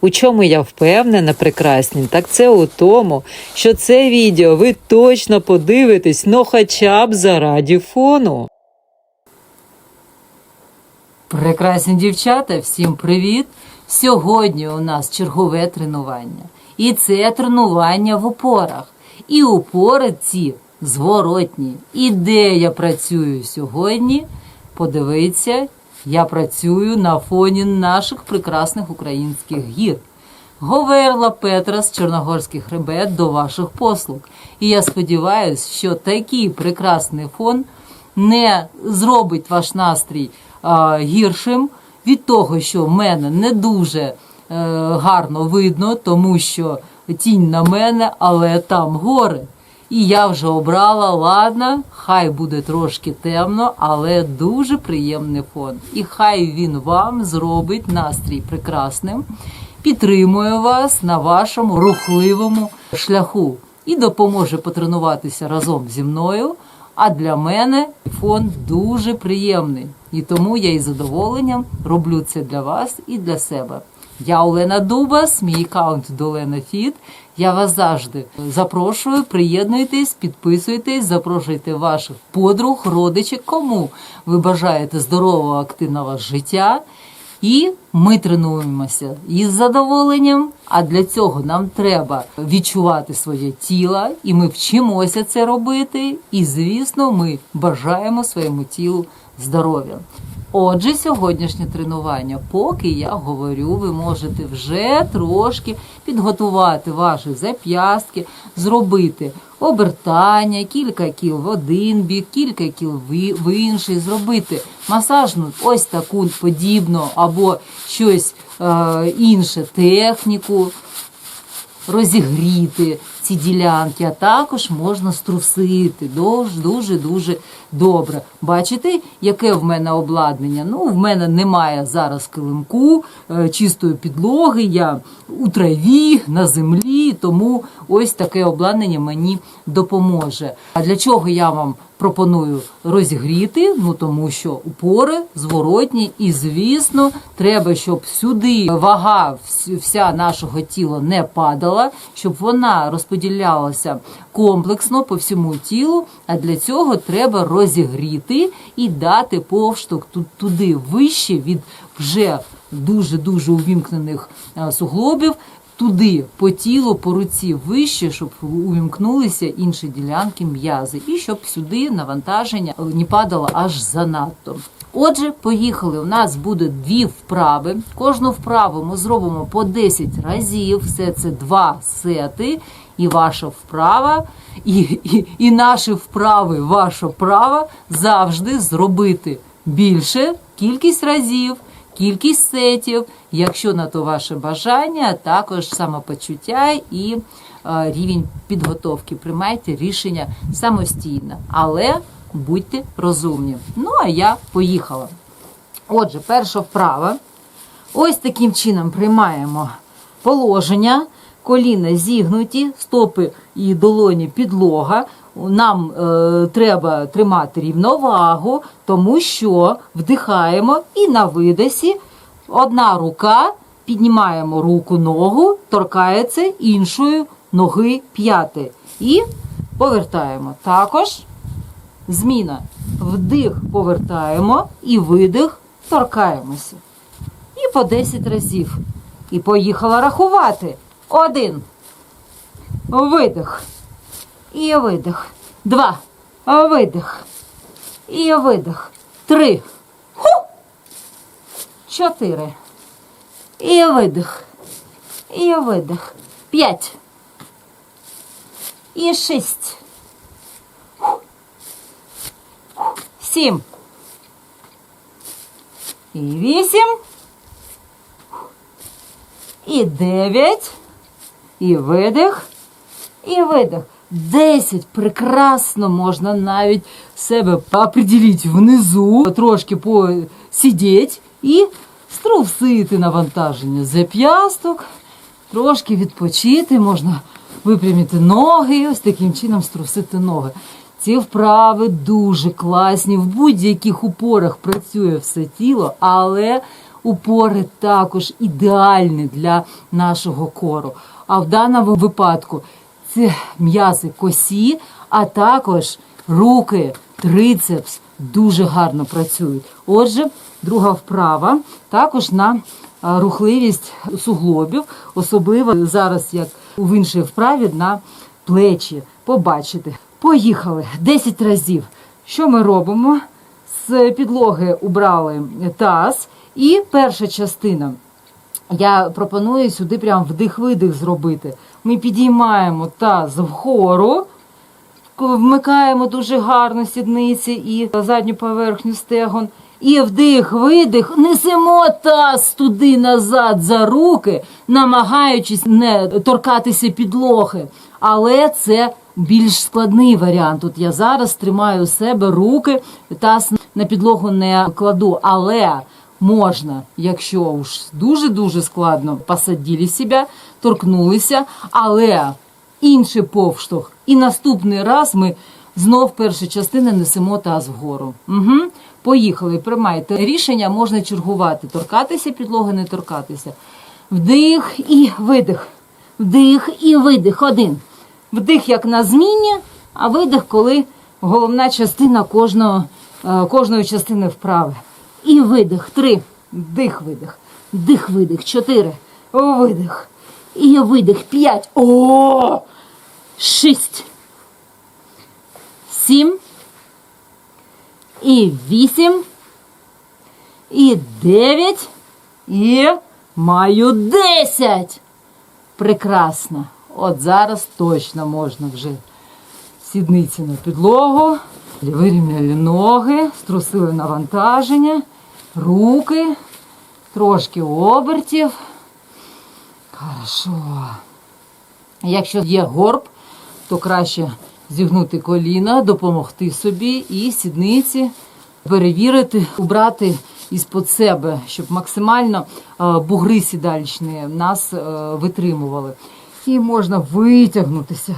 У чому я впевнена, прекрасні, так це у тому, що це відео ви точно подивитесь, ну хоча б зараді фону. Прекрасні дівчата, всім привіт! Сьогодні у нас чергове тренування. І це тренування в опорах. І опори ці зворотні. І де я працюю сьогодні? Подивіться, я працюю на фоні наших прекрасних українських гір. Говерла Петра з Чорногорських хребет до ваших послуг. І я сподіваюся, що такий прекрасний фон не зробить ваш настрій а, гіршим від того, що в мене не дуже е, гарно видно, тому що тінь на мене, але там гори. І я вже обрала, ладно, хай буде трошки темно, але дуже приємний фон. І хай він вам зробить настрій прекрасним, підтримує вас на вашому рухливому шляху і допоможе потренуватися разом зі мною. А для мене фон дуже приємний. І тому я із задоволенням роблю це для вас і для себе. Я Олена Дубас, мій аккаунт Долена Фіт. Я вас завжди запрошую, приєднуйтесь, підписуйтесь, запрошуйте ваших подруг, родичів, кому ви бажаєте здорового, активного життя. І ми тренуємося із задоволенням. А для цього нам треба відчувати своє тіло, і ми вчимося це робити. І, звісно, ми бажаємо своєму тілу здоров'я. Отже, сьогоднішнє тренування, поки я говорю, ви можете вже трошки підготувати ваші зап'ястки, зробити обертання, кілька кіл в один бік, кілька кіл в інший, зробити масажну ось таку подібну або щось е, інше техніку розігріти ці ділянки, а також можна струсити дуже дуже дуже добре. Бачите, яке в мене обладнання? Ну, в мене немає зараз килимку, е, чистої підлоги. Я у траві на землі, тому ось таке обладнання мені допоможе. А для чого я вам пропоную розігріти? Ну тому що упори зворотні, і звісно, треба, щоб сюди вага вся нашого тіла не падала, щоб вона розподілялася комплексно по всьому тілу. А для цього треба розігріти і дати повштовх ту- туди вище від вже дуже дуже увімкнених е, суглобів туди по тілу, по руці вище, щоб увімкнулися інші ділянки м'язи, і щоб сюди навантаження не падало аж занадто. Отже, поїхали. У нас буде дві вправи. Кожну вправу ми зробимо по 10 разів. Все це два сети. І ваша вправа, і, і, і наші вправи, ваша права завжди зробити більше кількість разів кількість сетів, якщо на то ваше бажання, також самопочуття і е, рівень підготовки. Приймайте рішення самостійно, але будьте розумні. Ну а я поїхала. Отже, перша вправа. Ось таким чином приймаємо положення. Коліна зігнуті, стопи і долоні підлога. Нам е, треба тримати рівновагу, тому що вдихаємо і на видосі одна рука, піднімаємо руку ногу, торкається іншою ноги п'яти. І повертаємо. Також зміна. Вдих повертаємо і видих торкаємося. І по 10 разів. І поїхала рахувати. Один. Видих. І видих. Два. Видих. І видих. Три. Ху. Чотири. І видих. І видих. П'ять. І шість. Сім. І вісім. І дев'ять. І видих. І видих. Десять. Прекрасно можна навіть себе определити внизу, трошки посидіти і струсити навантаження зап'ясток, трошки відпочити, можна випрямити ноги, ось таким чином струсити ноги. Ці вправи дуже класні. В будь-яких упорах працює все тіло, але упори також ідеальні для нашого кору. А в даному випадку це м'язи косі, а також руки, трицепс дуже гарно працюють. Отже, друга вправа також на рухливість суглобів, особливо зараз, як в іншій вправі, на плечі. Побачите. Поїхали 10 разів. Що ми робимо? З підлоги убрали таз, і перша частина. Я пропоную сюди прям вдих-видих зробити. Ми підіймаємо таз вгору, вмикаємо дуже гарно сідниці і задню поверхню стегон. І вдих-видих, несемо таз туди назад за руки, намагаючись не торкатися підлоги. Але це більш складний варіант. Тут я зараз тримаю у себе руки, таз на підлогу не кладу. Але можна, якщо уж дуже-дуже складно, посадили себе, торкнулися, але інший повштовх. І наступний раз ми знов перша частина несемо таз вгору. Угу. Поїхали, приймайте рішення, можна чергувати, торкатися підлоги, не торкатися. Вдих і видих. Вдих і видих. Один. Вдих як на зміні, а видих, коли головна частина кожного, е, кожної частини вправи. І видих. Три. Вдих, видих. Вдих, видих. Чотири. Видих. І видих. П'ять. О! Шість. Сім. І вісім. І дев'ять. І маю десять. Прекрасно. От зараз точно можна вже сідниці на підлогу, вирівняли ноги, струсили навантаження, руки, трошки обертів. Хорошо. Якщо є горб, то краще зігнути коліна, допомогти собі і сідниці перевірити, убрати із-под себе, щоб максимально е, бугри сідальчні нас е, витримували. І можна витягнутися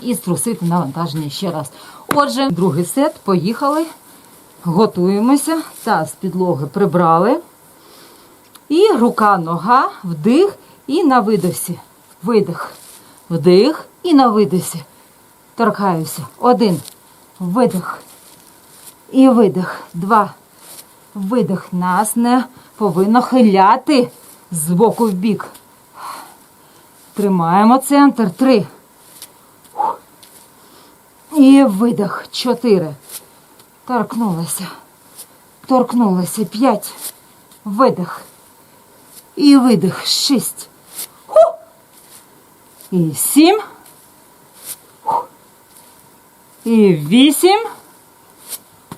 і струсити навантаження ще раз. Отже, другий сет, поїхали. Готуємося. Таз з підлоги прибрали. І рука, нога, вдих і на видосі. Видих. Вдих і на видосі. Торкаюся. Один. Видих. І видих. Два. Видих. Нас не повинно хиляти з боку в бік. Тримаємо центр. Три. І видих. Чотири. Торкнулася. Торкнулася. П'ять. Видих. І видих. Шість. Ху. І сім. Ху. І вісім.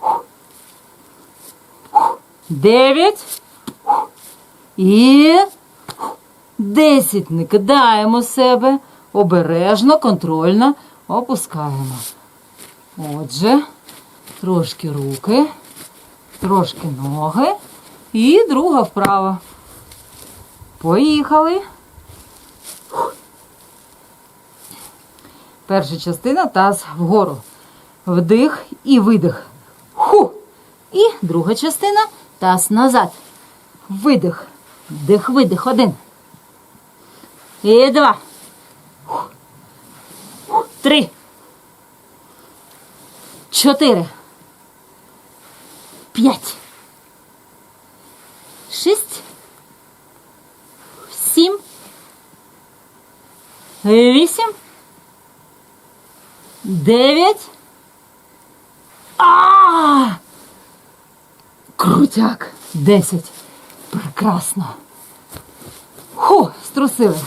Ху. Ху. Дев'ять. І десять. Не кидаємо себе. Обережно, контрольно опускаємо. Отже, трошки руки, трошки ноги. І друга вправа. Поїхали. Перша частина таз вгору. Вдих і видих. Ху. І друга частина таз назад. Видих. Вдих, видих. Один. І два. Три. Чотири. П'ять. Шість. Сім. Вісім. Дев'ять. А! Крутяк. Десять. Прекрасно. Ху, струсили.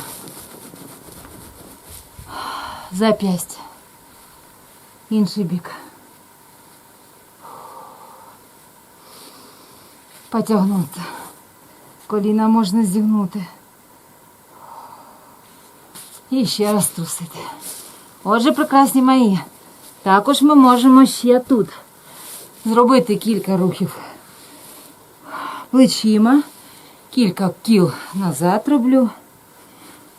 Зап'ястя. Інший бік. Потягнути. Коліна можна зігнути. І ще раз трусити. Отже, прекрасні мої. Також ми можемо ще тут зробити кілька рухів плечима. Кілька кіл назад роблю.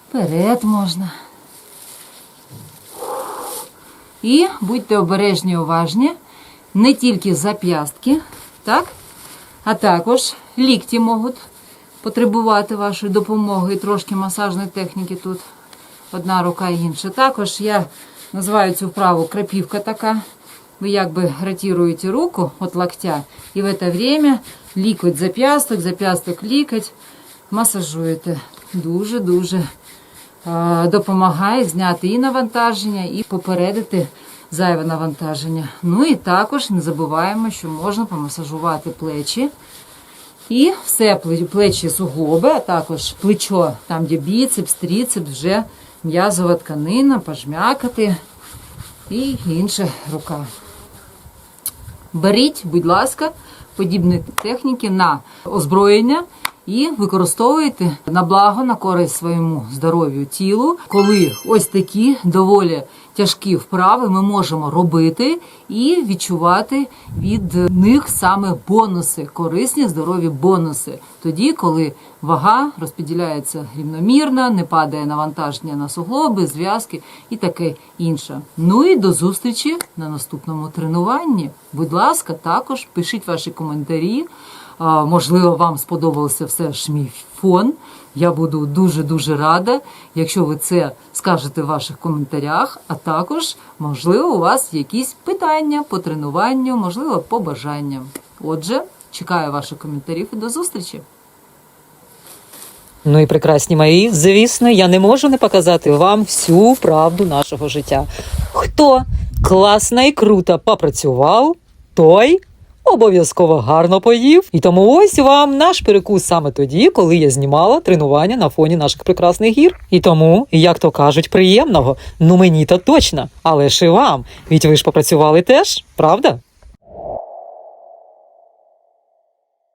Вперед можна. І будьте обережні, уважні, не тільки зап'ястки, так? А також лікті можуть потребувати вашої допомоги і трошки масажної техніки тут. Одна рука і інша. Також я називаю цю вправу крапівка така. Ви якби ротируєте руку от локтя, і в це время лікоть зап'ясток, зап'ясток лікоть, масажуєте. Дуже-дуже допомагає зняти і навантаження, і попередити зайве навантаження. Ну і також не забуваємо, що можна помасажувати плечі. І все плечі суглоби, а також плечо, там, де біцепс, тріцепс, вже м'язова тканина, пожмякати і інша рука. Беріть, будь ласка, подібні техніки на озброєння і використовуйте на благо, на користь своєму здоров'ю тілу, коли ось такі доволі тяжкі вправи ми можемо робити і відчувати від них саме бонуси, корисні здорові бонуси. Тоді, коли вага розподіляється рівномірно, не падає навантаження на суглоби, зв'язки і таке інше. Ну і до зустрічі на наступному тренуванні. Будь ласка, також пишіть ваші коментарі. Можливо, вам сподобався все ж мій фон. Я буду дуже-дуже рада, якщо ви це скажете в ваших коментарях, а також, можливо, у вас якісь питання по тренуванню, можливо, по бажанням. Отже, чекаю ваших коментарів і до зустрічі! Ну і прекрасні мої, звісно, я не можу не показати вам всю правду нашого життя. Хто класно і круто попрацював, той обов'язково гарно поїв. І тому ось вам наш перекус саме тоді, коли я знімала тренування на фоні наших прекрасних гір. І тому, як то кажуть, приємного. Ну мені то точно, але ж і вам. Ведь ви ж попрацювали теж, правда?